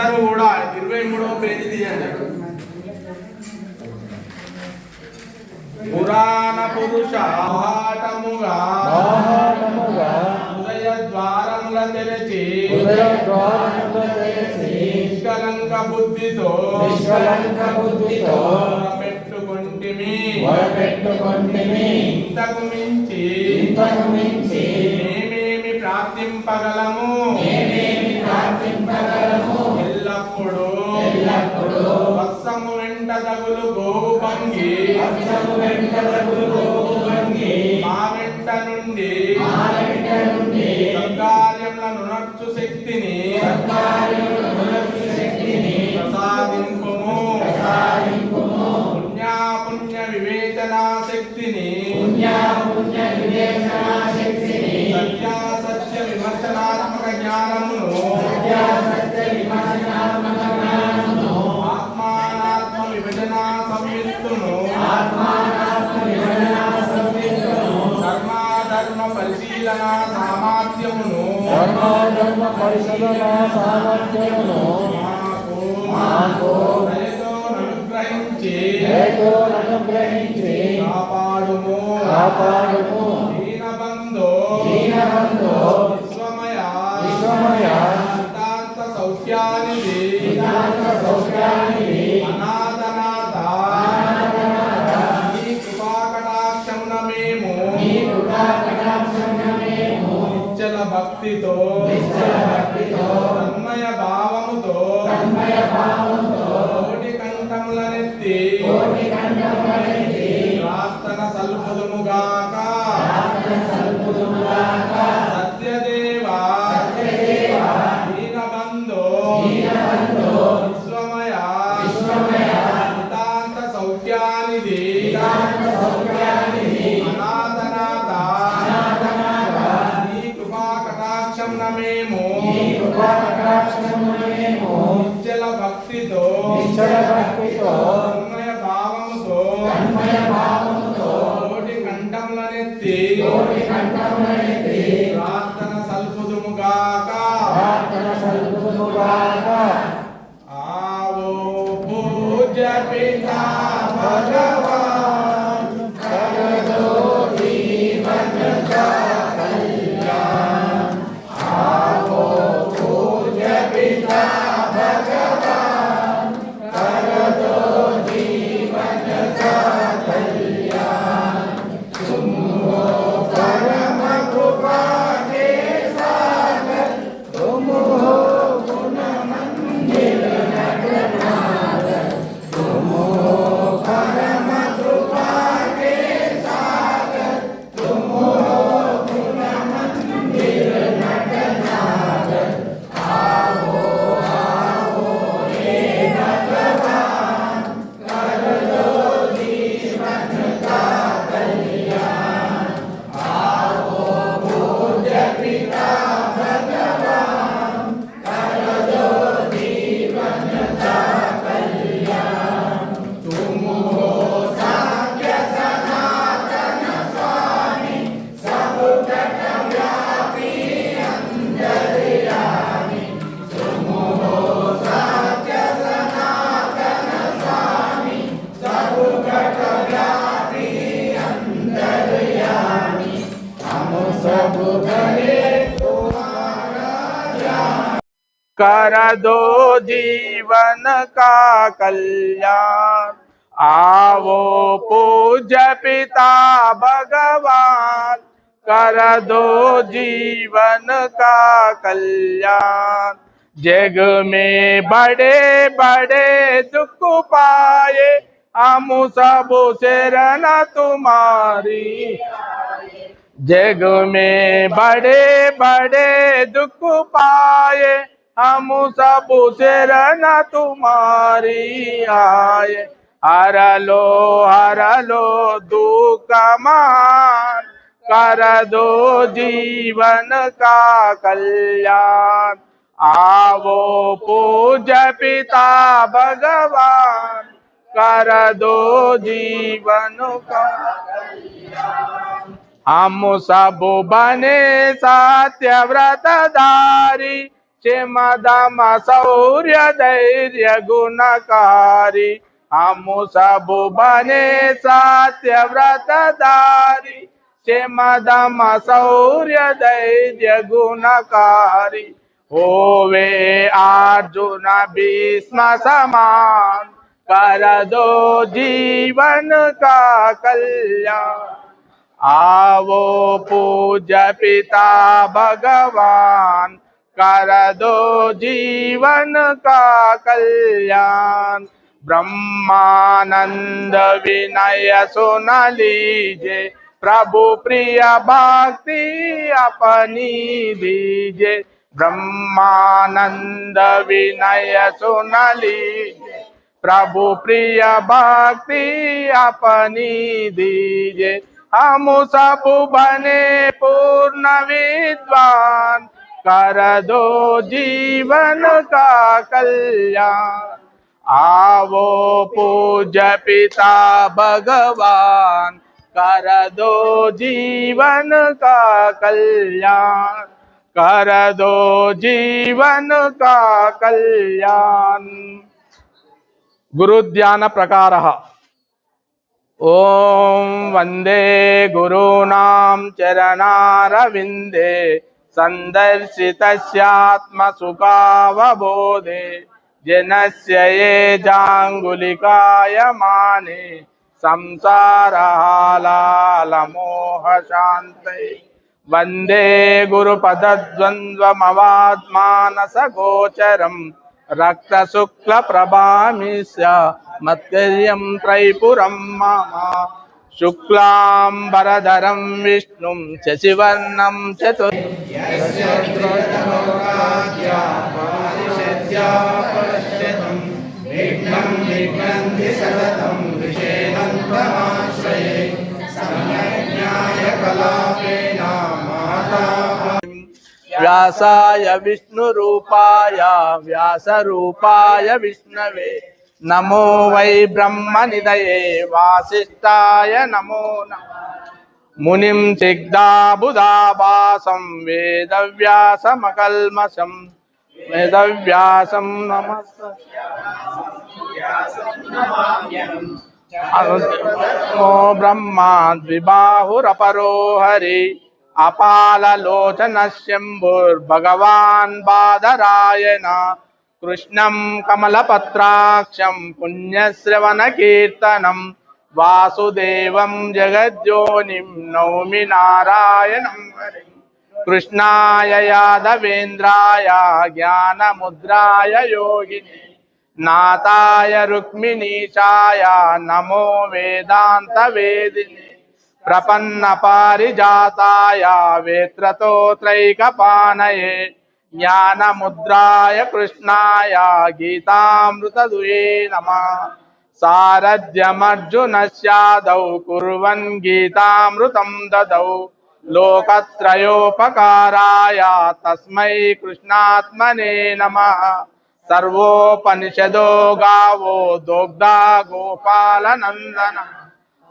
అందరూ కూడా ఇరవై మూడవ పేజీ తీయండి. పురాణ పురుష ఆటముగా ఉదయ ద్వారముల తెరచి నిష్కలంక బుద్ధితో నిష్కలంక బుద్ధితో పెట్టుకుంటిమి పెట్టుకుంటిమి ఇంతకు మించి ఇంతకు మించి ఏమేమి ప్రార్థింపగలము నుండి మా వెంట నుండి పరిశీలన సామర్థ్యమును ధర్మ పరిశీలన సామర్థ్యమును మాకు అనుగ్రహించి అనుగ్రహించి కాపాడుము. కాపాడుము. దీనబంధో దీనబంధో విశ్వమయ. कर दो जीवन का कल्याण। आवो पूज पिता भगवान, कर दो जीवन का कल्याण। जग में बड़े बड़े दुख पाए, हम सब शरण तुम्हारी। जग में बड़े बड़े दुख पाए हम सब शरण तुम्हारी आए। हर लो हर लो, दुख मान। कर दो जीवन का कल्याण। आवो पूज पिता भगवान। कर दो जीवन का हम सब बने सत्य व्रतधारी क्षेम दम शौर्य धैर्य गुणकारी हम सब बने सत्य व्रतधारी क्षेम दम शौर्य धैर्य गुणकारी होवे अर्जुन भीष्म समान कर दो जीवन का कल्याण आवो पूज्य पिता भगवान कर दो जीवन का कल्याण। ब्रह्मानंद विनय सुन लीजे, प्रभु प्रिय भक्ति अपनी दीजे। ब्रह्मानंद विनय सुन लीजे, प्रभु प्रिय भक्ति अपनी दीजे। हम सब बने पूर्ण विद्वान कर दो जीवन का कल्याण। आवो पूज पिता भगवान, कर दो जीवन का कल्याण। कर दो जीवन का कल्याण। गुरुध्यान प्रकारः। ॐ वंदे गुरूणां चरणारविन्दे सन्दर्शितस्यात्मसुखावबोधे जनस्य ये जाङ्गुलिकायमाने संसारहालालमोहशान्तये वन्दे गुरुपदद्वन्द्वमवात्मानसगोचरम् रक्तशुक्लप्रभामिष्य मत्कर्यं त्रैपुरं मम शुक्लाम्बरधरं विष्णुं शशिवर्णं चतुर् व्यासाय विष्णुरूपाय व्यासरूपाय विष्णवे నమో వై బ్రహ్మ నిదయే వాసిష్టాయ నమో మునిం సిగ్ధాబుధాభాసం వేదవ్యాసమకల్మషం వేదవ్యాసం నమస్ ఓ బ్రహ్మాద్విబాహురపరో హరి అపాలలోచన శంభుర్భగవాన్ బాదరాయణ కృష్ణం కమలపత్రాక్షం పుణ్యశ్రవణకీర్తనం వాసుదేవం జగద్యోనిం నౌమి నారాయణం కృష్ణాయ యాదవేంద్రాయ జ్ఞానముద్రాయ యోగిని. నాథాయ రుక్మిణీశాయ నమో వేదాంత వేదిని ప్రపన్న పారిజాతాయ వేత్రతో త్రైకపానయే జ్ఞానముద్రాయ కృష్ణాయ గీతామృతదుయే నమ. సారథ్యమర్జునశ్యాదౌ కుర్వన్ గీతామృతం దదౌ. లోకత్రయోపకారాయ తస్మై కృష్ణాత్మనే నమ. సర్వోపనిషదో గావో దోగ్ధా గోపాలనందన.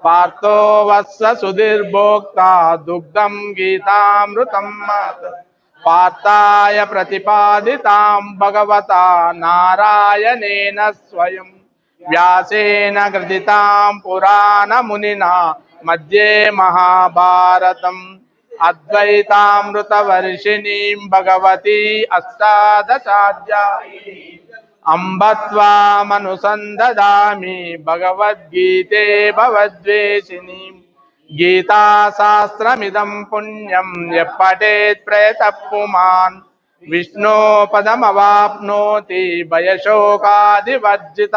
పార్థో వత్స సుధీర్భోక్త దుగ్ధం గీతామృతం మాత. పాతాయ ప్రతిపాదితాం భగవతా నారాయణేన స్వయం. వ్యాసేన గ్రథితాం పురాణమునినా మధ్యే మహాభారతం. అద్వైతామృతవర్షిణీం భగవతీ అష్టాదశాధ్యా అంబత్వామనుసందామి భగవద్గీతే భవద్వేషిణీం. గీతాశాస్త్రమిదం పుణ్యం ఎప్పటేత్ ప్రయతప్పుమాన్ విష్ణోపదమవాప్నోతి భయశోకాదివర్జిత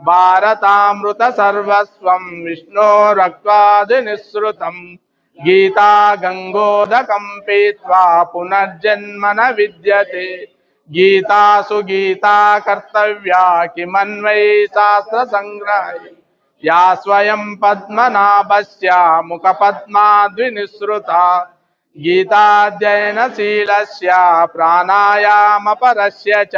భారతామృత సర్వస్వం విష్ణోరక్వాది నిస్సృతం గీతా గంగోదకం పీత్వా పునర్జన్మన విద్యతే గీతాసు గీతా కర్తవ్యా కిమన్వై శాస్త్ర సంగ్రహ యా స్వయం పద్మనాభస్య ముఖ పద్మాద్వినిసృత గీతాధ్యయనశీలస్య ప్రాణాయామపరస్య చ.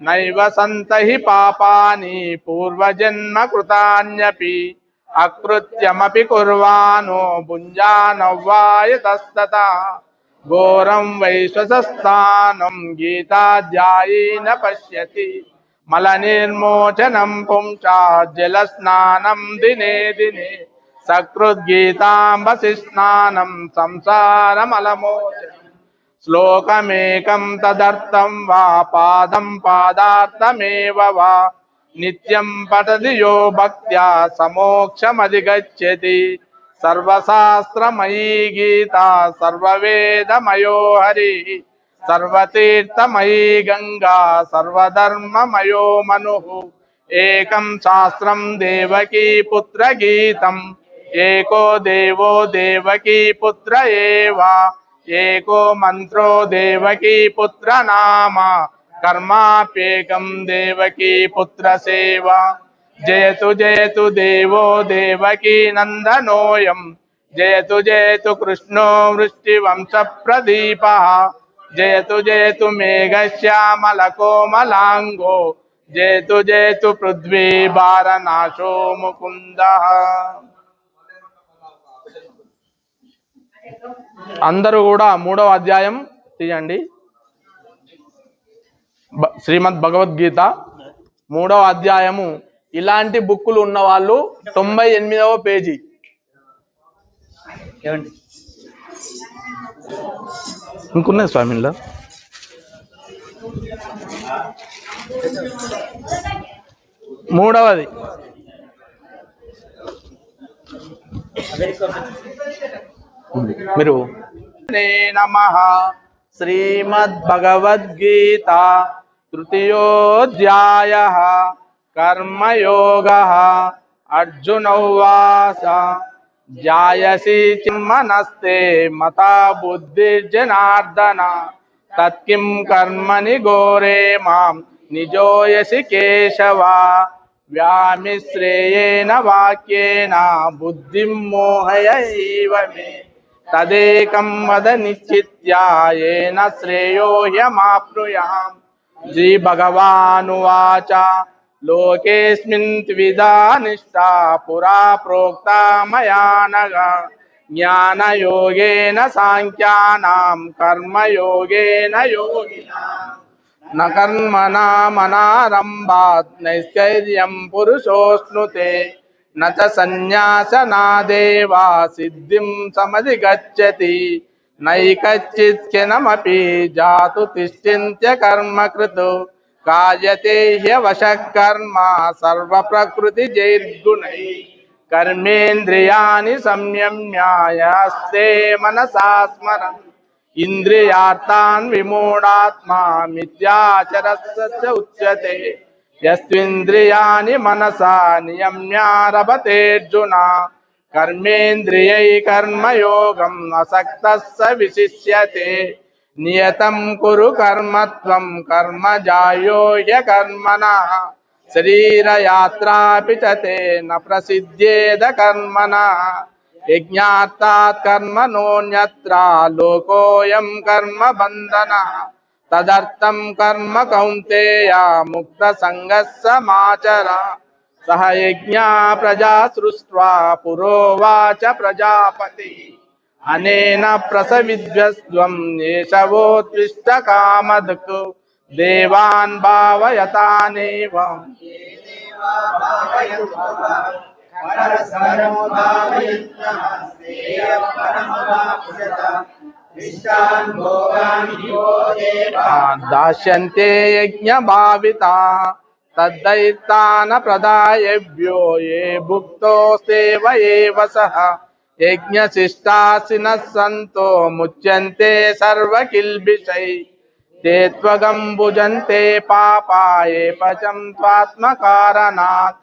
నైవ సంత హి పాపాని పూర్వజన్మ కృతాన్యపి. అకృత్యమపి కుర్వాణో భుంజానవ్వాయతస్తత ఘోరం వైశ్వసస్థానం గీతాధ్యాయేన పశ్యతి. మల నిర్మోచనం పుంసా జలస్నానం దినే దినే సకృద్గీతాంబసి స్నానం సంసారమలమోచనం శ్లోకమేకం తదర్థం వా పాదం పాదార్థమేవ వా నిత్యం పఠది యో భక్త్యా సమోక్షమధిగచ్చతి సర్వశాస్త్రమయీ గీత సర్వవేదమయో హరి సర్వతీర్థమయీ గంగా సర్వధర్మమయో మను ఏకం శాస్త్రం దేవకీ పుత్ర గీతం. ఏకో దేవో దేవకీ పుత్ర ఏవా. ఏకో మంత్రో దేవకీ పుత్ర నామ. కర్మాప్యేకం దేవకీ పుత్ర సేవ. జయతు జయతు దేవో దేవకీ నందనోయం. జయతు జయతు కృష్ణో వృష్టివంశ ప్రదీప. జయతు జయతు మేఘశ్యామల కోమలాంగో జయతు జయతు పృథ్వీ భారనాశో ముకుంద. అందరూ కూడా మూడవ అధ్యాయం తీయండి. శ్రీమద్ భగవద్గీత మూడవ అధ్యాయము. ఇలాంటి బుక్కులు ఉన్న వాళ్ళు తొంభై ఎనిమిదవ పేజీ. ఏమండి? ఇంకున్నాయి స్వామిలో మూడవది. మీరు? నమ శ్రీమద్భగవద్గీత తృతీయోధ్యాయ కర్మయోగ అర్జున ఉవాస జాయసి చిన్మనస్తే మతా బుద్ధిర్జనార్దన తత్కిం కర్మని ఘోరే మాం నిజోయసి కేశవ. వ్యామిశ్రేయేణ వాక్యేన బుద్ధిం మోహయైవ మే. తదేకం వద నిశ్చిత్యాయేన శ్రేయోహ్యమాప్నుయాం శ్రీ భగవానువాచ లోకేస్మిన్ త్విధా నిష్టా పురా ప్రోక్తా మయా నగ జ్ఞానయోగేన సాంఖ్యానాం కర్మయోగేన యోగినాం న కర్మణామనారంభాత్ నైష్కర్యం పురుషోష్ణుతే న చ సన్యాసనాదేవా సిద్ధిం సమధిగచ్చతి నైకచ్చిత్కినమపి జాతు తిష్ఠింత్య కర్మకృతు कायते वशकर्मा सर्व प्रकृति जैर्गुण कर्मेन्द्रिया संयम्यास्ते मनसा स्मर इन्द्रियार्थान् विमूढात्मा, मिथ्याचरस्य उच्यते। यस्ंद्रििया मनसा नियम्यारभतेऽर्जुना कर्मेन्द्रिय कर्मयोगम् असक्तः स विशिष्य नियतम कुरु कर्म तम कर्म जायो ह्यकर्मणा। शरीर यात्रा पिटते न प्रसिद्धेद प्रसिद्ध्येद कर्मणा। यज्ञार्थात् कर्मणोऽन्यत्रा लोकोऽयं कर्म बन्धना। तदर्थं कर्म कौंतेय मुक्त संग समाचर। सह यज्ञा प्रजा सृष्ट्वा पुरोवाच प्रजापति। अनेन प्रसविद्वस्त्वं येषवोत्कृष्टकामधक् देवान् भावयतानेव। दास्यन्ते यज्ञभाविता। तद्दैतानप्रदायव्यो ये भुक्तोऽस्तेव एव सः। यज्ञशिष्टासिनः सन्तो मुच्यन्ते सर्वकिल्बिषै। ते त्वगं भुजन्ते पापाये पचं त्वात्मकारणात्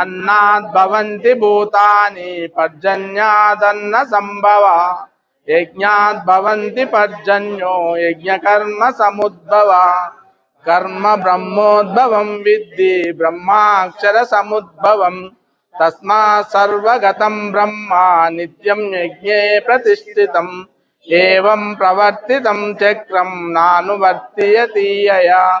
अन्नात् भवन्ति भूतानि पर्जन्यादन्न सम्भवा यज्ञात् भवन्ति पर्जन्यो यज्ञकर्म समुद्भवा कर्म ब्रह्मोद्भवं विद्धि ब्रह्माक्षर తస్మా సర్వగతం బ్రహ్మ నిత్యం యజ్ఞే ప్రతిష్ఠితం. ఏం ప్రవర్తితం చక్రం నానువర్తియతీయయా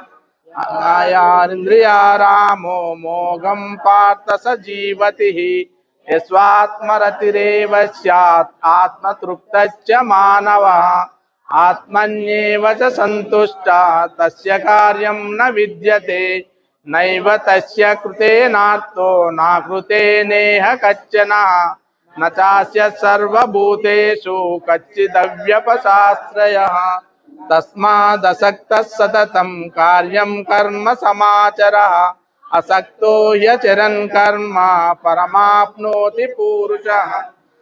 అనాయారింద్రియారామో మోగం పార్థ స జీవతి యస్వాత్మరతిరేవ స్యాత్ ఆత్మతృప్త మానవ. ఆత్మన్యేవ సంతుష్ట. తస్య కార్యం న విద్యతే. नैव न कृते नेह कश्चन न चास्य सर्वभूतेषु कच्चिदव्यपशास्त्रयः। तस्मादसक्तः सततं कार्यं कर्म समाचरः। असक्तो ह्यचरन् कर्म परमाप्नोति पूरुषः।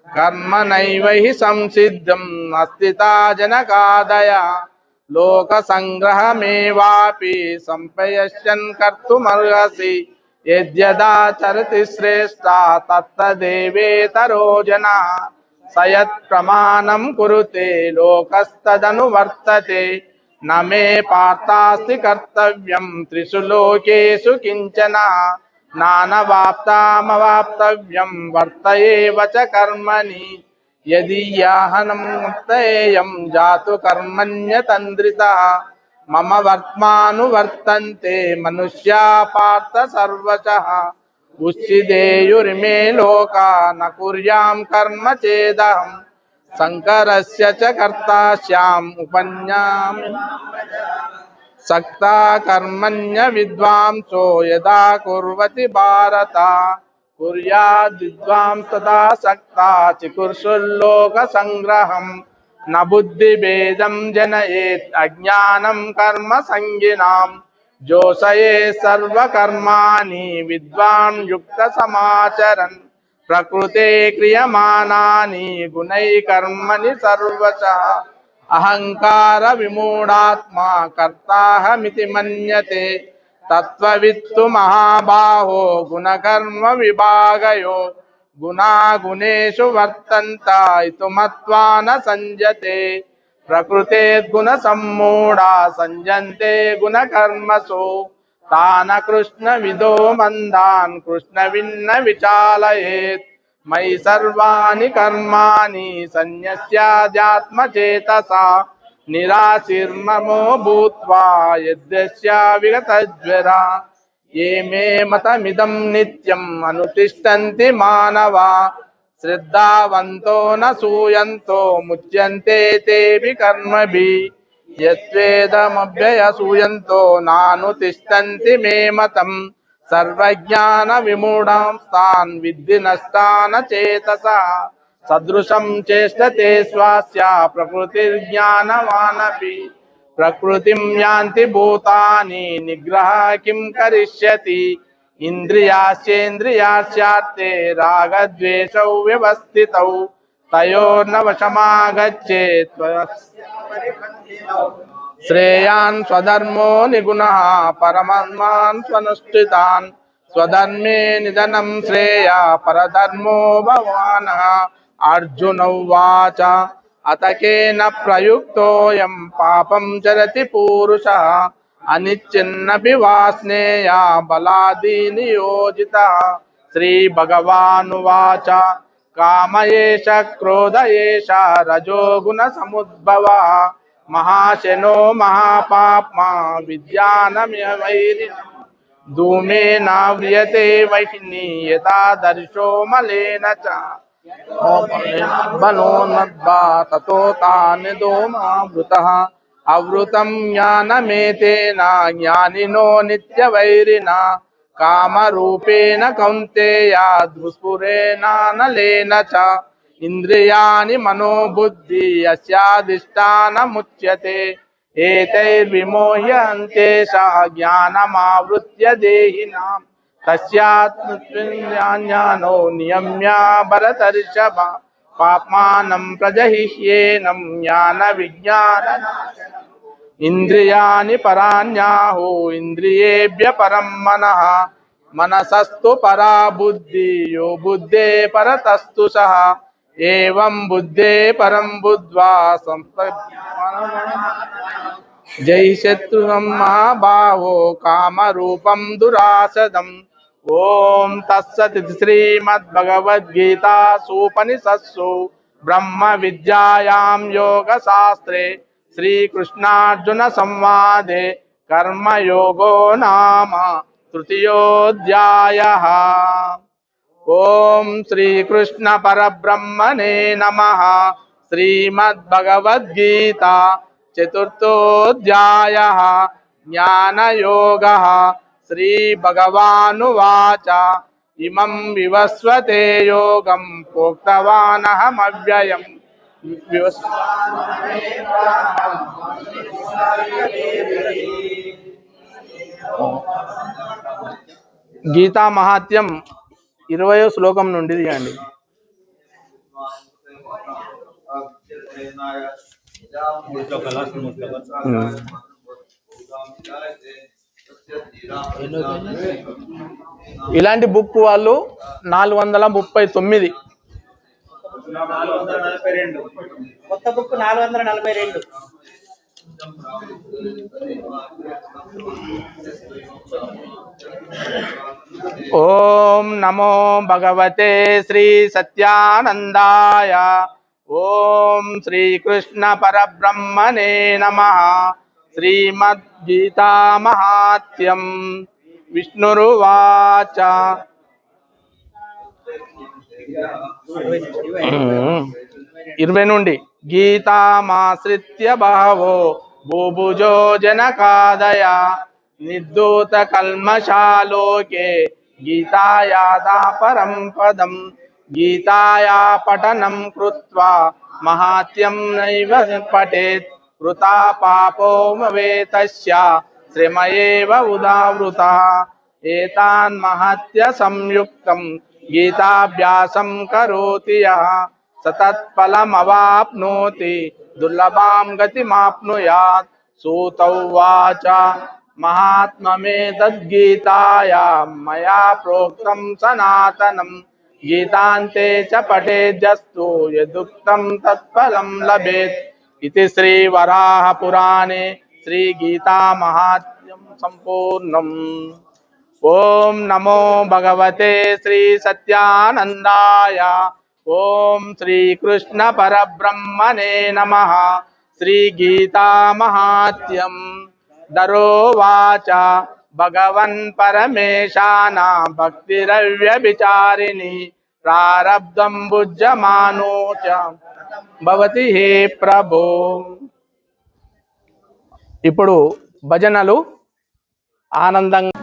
कर्म नैव हि संसिद्धम् अस्तिता जनकादय। లోక సంగ్రహమేవాపి సంపయశ్యన్ కర్తుమర్హసి యద్యదాచరతి శ్రేష్ట తత్తదేవేతరో జన సయత్ ప్రమాణం కురుతే లోకస్తదను వర్తతే నమే పార్థాస్తి కర్తవ్యం త్రిషు లోకేషు కించన నానవాప్తామవాప్తవ్యం వర్తయేవ చ కర్మణి यदि याहनं मुक्तेयं जातु कर्मण्यतन्द्रितः मम वर्त्मानुवर्तन्ते मनुष्या पार्थ सर्वशः उच्छिदेयुरिमे लोका न कुर्यां कर्म चेदहम् शङ्करस्य च कर्ता स्याम् उपन्यामि सक्ता कर्मण्य विद्वांसो यदा कुर्वति भारत कुर्याद् विद्वांस तदा सक्ता न बुद्धिभेदं जनयेत्, अज्ञानं कर्म सङ्गिनाम् जोषये सर्वकर्माणि विद्वान् युक्तसमाचरन्। प्रकृते क्रियमाणानि गुणैः कर्मणि सर्वशः। अहङ्कार विमूढात्मा कर्ताहमिति मन्यते। तत्त्ववित्तु महाबाहो गुणकर्म विभागयो। गुणागुणेषु वर्तन्त इति मत्वा न सञ्जते। प्रकृते गुणसम्मूढा, सञ्जन्ते गुणकर्मसु। तान कृष्णविदो मन्दान् कृष्णविन्न विचालयेत्। मयि सर्वाणि कर्माणि सन्न्यस्याध्यात्मचेतसा నిరాశీర్మమో భూత్వా యద్యస్య విగతజ్వర ఏ మే మతమిదం నిత్యం అనుతిష్టంతి మానవా శ్రద్ధావంతో నూయంతో ముచ్యంతే కర్మభి యత్వేదమభ్యయసూయంతో నాను తిష్టంతి మే మతం సర్వజ్ఞాన విమూఢాం స్థాన్ విద్ధి నష్టాన చేతసా సదృశం చేష్టతే స్వాస్య ప్రకృతిర్జ్ఞానవానపి. ప్రకృతి యాంతి భూతాని నిగ్రహ కిం కరిష్యతి. ఇంద్రియాశ్చేంద్రియాశ్చార్తే రాగద్వేషౌ వ్యవస్థితౌ. తయోర్నవశమాగచ్చేత్. శ్రేయాన్ స్వధర్మో నిగుణ పరమాన్ స్వనుష్ఠితాన్. స్వధర్మే నిధనం శ్రేయ పరధర్మో భవానః. అర్జునౌవాచ అతకేన ప్రయుక్తోయం పాపం చరతి పూరుష అనిచ్చిన్నపి వాస్నేయ బలాది నియోజిత శ్రీ భగవానువాచ కామయేష క్రోధయేష రజోగుణ సముద్భవ మహాశనో మహాపాప్మా విద్యానమివైరి ధూమేనావ్రియతే వైహిని యథా దర్శో మలేన చ बलोन्मद्वा ततो ज्ञानमेतेना, ज्ञानिनो नित्यवैरिणा। कामरूपेण कौन्तेया दुस्फुरेणानलेन च। इन्द्रियाणि मनोबुद्धि यस्याधिष्ठानमुच्यते एतैर्विमोह्यन्ते स ज्ञानमावृत्य తస్యాత్మజ్ఞానో నియమ్య భరతర్షభ పాప్మానం ప్రజహిష్యేనం జ్ఞాన విజ్ఞాన ఇంద్రియాని పరాణ్యాహు ఇంద్రియేభ్య పరం మన మనసస్తు పరా బుద్ధి యో బుద్ధే పరతస్తు సహ ఏం బుద్ధే పరం బుద్ధ్వా సంప జై శత్రుహం మహాభావో కామరూపం దురాసదం ఓం తత్సత్ శ్రీమద్భగవద్గీతాసూపనిషత్సు బ్రహ్మ విద్యాయాం యోగ శాస్త్రే శ్రీకృష్ణార్జున సంవాదే కర్మయోగో నామ తృతీయోధ్యాయ ఓం శ్రీకృష్ణ పరబ్రహ్మణే నమ చతుర్థోధ్యాయ జ్ఞానయోగ శ్రీభగవానువాచ ఇమం వివస్వతే యోగం ప్రోక్తవానహమవ్యయం వివస్ గీతా మహాత్యం ఇరవయో శ్లోకం నుండి తీయండి ఇలాంటి బుక్ వాళ్ళు నాలుగు వందల ముప్పై తొమ్మిది. కొత్త బుక్ నాలుగు వందల నలభై రెండు. ఓం నమో భగవతే శ్రీ సత్యానందాయ. ఓం శ్రీకృష్ణ పరబ్రహ్మణే నమ. మహాత్యం విష్ణురువాచ ఇరవై నుండి. గీతామాశ్రిత్య బహవో భూభుజో జనకాదయ। నిర్దూత కల్మషాలోకే గీతాయాదా పరం పదం। గీతాయా పఠనం కృత్వా। మహాత్యం నైవ పఠేత్। కృతా పాపోమవేతస్య శ్రమయేవ ఉదావృత ఏతాన్ మహత్య సంయుక్తం గీతాభ్యాసం కరోతి యః సతత్ఫలమవాప్నోతి దుర్లభాం గతిమాప్నుయాత్ సూతౌ వాచ మహాత్మమేతద్గీతాయ మయా ప్రోక్తం సనాతనం గీతాంతే చ పఠేజస్తు యదుక్తం తత్ఫలం లభేత్ ఇది శ్రీ వరాహ పురాణే శ్రీ గీతా మహాత్మ్యం సంపూర్ణం ఓం నమో భగవతే శ్రీ సత్యానందాయ ఓం శ్రీకృష్ణ పరబ్రహ్మణే నమ శ్రీ గీతా మహాత్యం దరోవాచ భగవన్ పరమేశానా భక్తిరవ్యభిచారిణి ప్రారబ్ధం భవతి హే ప్రభో ఇప్పుడు భజనలు ఆనందంగా